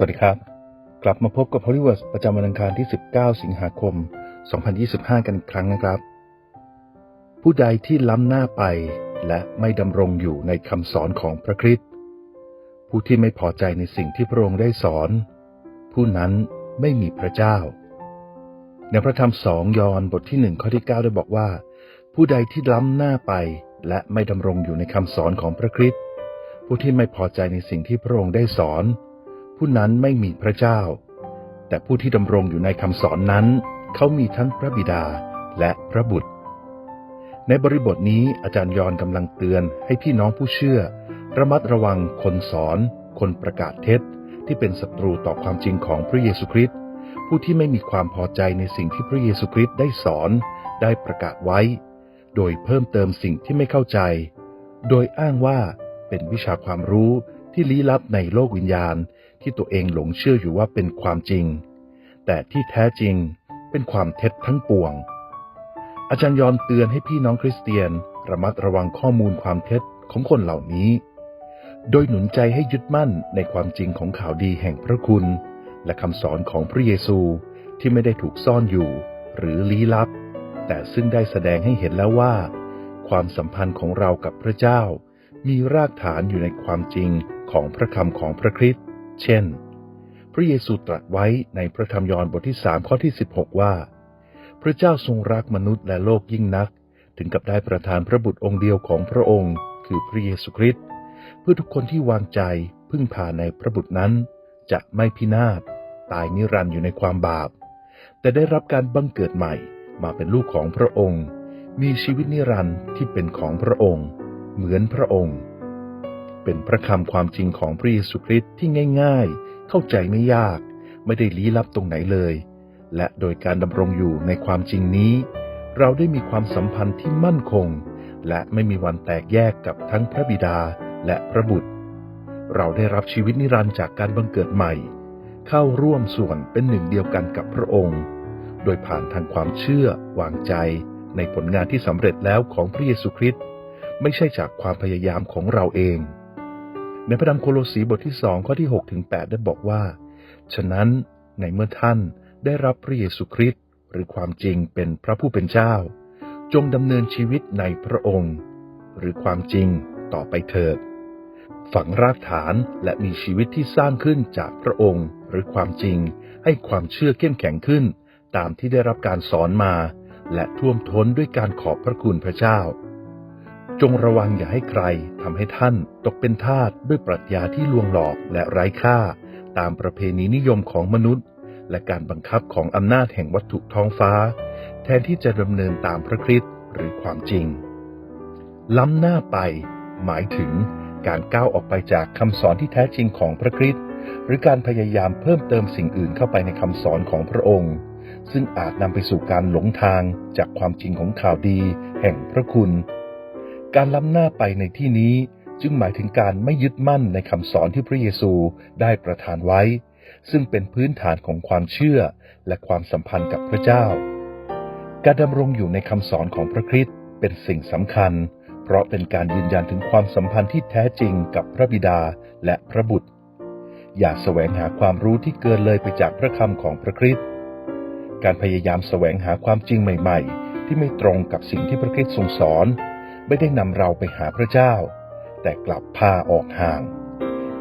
สวัสดีครับ กลับมาพบกับ Hollywood ประจำวันอังคารที่ 19 สิงหาคม 2025 กันอีกครั้งนะครับ ผู้ใดที่ล้ำหน้าไปและไม่ดำรงอยู่ในคำสอนของพระคริสต์ผู้ที่ไม่พอใจในสิ่งที่พระองค์ได้สอน ผู้นั้นไม่มีพระเจ้า ในพระธรรมสองยอห์นบทที่หนึ่งข้อที่ 9 ได้บอกว่า ผู้ใดที่ล้ำหน้าไปและไม่ดำรงอยู่ในคำสอนของพระคริสต์ผู้ที่ไม่พอใจในสิ่งที่พระองค์ได้สอน ผู้นั้นไม่มีพระเจ้า แต่ผู้ที่ดำรงอยู่ในคำสอนนั้น เขามีทั้งพระบิดาและพระบุตร ในบริบทนี้อาจารย์ยอนกำลังเตือนให้พี่น้องผู้เชื่อ ระมัดระวังคนสอน คนประกาศเท็จ ที่เป็นศัตรูต่อความจริงของพระเยซูคริสต์ผู้ที่ไม่มีความพอใจในสิ่งที่พระเยซูคริสต์ได้สอนได้ประกาศไว้ โดยเพิ่มเติมสิ่งที่ไม่เข้าใจ โดยอ้างว่าเป็นวิชาความรู้ที่ลี้ลับในโลกวิญญาณ ที่ตัวเองหลงเชื่ออยู่ว่าเป็นความจริง แต่ที่แท้จริงเป็นความเท็จทั้งปวง อาจารย์ยอนเตือนให้พี่น้องคริสเตียนระมัดระวังข้อมูลความเท็จของคนเหล่านี้ โดยหนุนใจให้ยึดมั่นในความจริงของข่าวดีแห่งพระคุณ และคำสอนของพระเยซูที่ไม่ได้ถูกซ่อนอยู่ หรือลี้ลับ แต่ซึ่งได้แสดงให้เห็นแล้วว่า ความสัมพันธ์ของเรากับพระเจ้า มีรากฐานอยู่ในความจริงของพระคำของพระคริสต์ เช่น พระเยซูตรัสไว้ในพระธรรมยอห์นบทที่3ข้อที่ 16 ว่า พระเจ้าทรงรักมนุษย์และโลกยิ่งนัก ถึงกับได้ประทานพระบุตรองค์เดียวของพระองค์ คือพระเยซูคริสต์เพื่อทุกคนที่วางใจพึ่งพาในพระบุตรนั้น จะไม่พินาศตายนิรันดร์อยู่ในความบาป แต่ได้รับการบังเกิดใหม่มาเป็นลูกของพระองค์ มีชีวิตนิรันดร์ที่เป็นของพระองค์ เหมือนพระองค์ เป็นพระคำความจริงของพระเยซูคริสต์ที่ง่าย ๆ เข้าใจไม่ยาก ไม่ได้ลี้ลับตรงไหนเลย และโดยการดำรงอยู่ในความจริงนี้ เราได้มีความสัมพันธ์ที่มั่นคง และไม่มีวันแตกแยกกับทั้งพระบิดาและพระบุตร เราได้รับชีวิตนิรันดร์จากการบังเกิดใหม่ เข้าร่วมส่วนเป็นหนึ่งเดียวกันกับพระองค์ โดยผ่านทางความเชื่อวางใจในผลงานที่สำเร็จแล้วของพระเยซูคริสต์ไม่ใช่จากความพยายามของเราเอง ในพระธรรมโคโลสีบทที่สองข้อที่6ถึง8ได้บอกว่า ฉะนั้นในเมื่อท่านได้รับพระเยซูคริสต์หรือความจริงเป็นพระผู้เป็นเจ้า จงดำเนินชีวิตในพระองค์ หรือความจริงต่อไปเถิด ฝังรากฐานและมีชีวิตที่สร้างขึ้นจากพระองค์ หรือความจริง ให้ความเชื่อเข้มแข็งขึ้น ตามที่ได้รับการสอนมา และท่วมท้นด้วยการขอบพระคุณพระเจ้า จงระวังอย่าให้ใครทำให้ท่านตกเป็นทาสด้วยปรัชญาที่ลวงหลอกและไร้ค่า ตามประเพณีนิยมของมนุษย์ และการบังคับของอำนาจแห่งวัตถุท้องฟ้า แทนที่จะดำเนินตามพระคริสต์หรือความจริง ล้ำหน้าไป หมายถึงการก้าวออกไปจากคำสอนที่แท้จริงของพระคริสต์หรือการพยายามเพิ่มเติมสิ่งอื่นเข้าไปในคำสอนของพระองค์ ซึ่งอาจนำไปสู่การหลงทางจากความจริงของข่าวดี แห่งพระคุณ การล้ำหน้าไปในที่นี้จึงหมายถึงการไม่ยึดมั่นในคำสอนที่พระเยซูได้ประทานไว้ ซึ่งเป็นพื้นฐานของความเชื่อและความสัมพันธ์กับพระเจ้า การดำรงอยู่ในคำสอนของพระคริสต์เป็นสิ่งสำคัญ เพราะเป็นการยืนยันถึงความสัมพันธ์ที่แท้จริงกับพระบิดาและพระบุตร อย่าแสวงหาความรู้ที่เกินเลยไปจากพระคำของพระคริสต์การพยายามแสวงหาความจริงใหม่ ๆ ที่ไม่ตรงกับสิ่งที่พระคริสต์ทรงสอน ไม่ได้นำเราไปหาพระเจ้า แต่กลับพาออกห่าง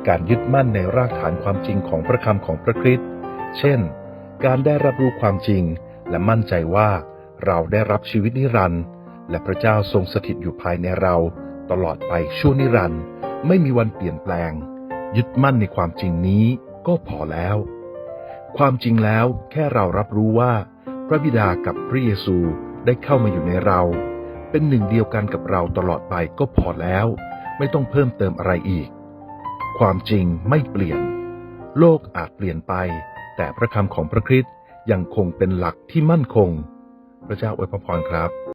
การยึดมั่นในรากฐานความจริงของพระคำของพระคริสต์เช่น การได้รับรู้ความจริงและมั่นใจว่าเราได้รับชีวิตนิรันดร์และพระเจ้าทรงสถิตอยู่ภายในเรา ตลอดไปชั่วนิรันดร์ไม่มีวันเปลี่ยนแปลง ยึดมั่นในความจริงนี้ก็พอแล้ว ความจริงแล้วแค่เรารับรู้ว่า พระบิดากับพระเยซูได้เข้ามาอยู่ในเรา เป็นหนึ่งเดียวกันกับเราตลอดไปก็พอแล้ว ไม่ต้องเพิ่มเติมอะไรอีก ความจริงไม่เปลี่ยน โลกอาจเปลี่ยนไป แต่พระคำของพระคริสต์ยังคงเป็นหลักที่มั่นคง พระเจ้าอวยพรครับ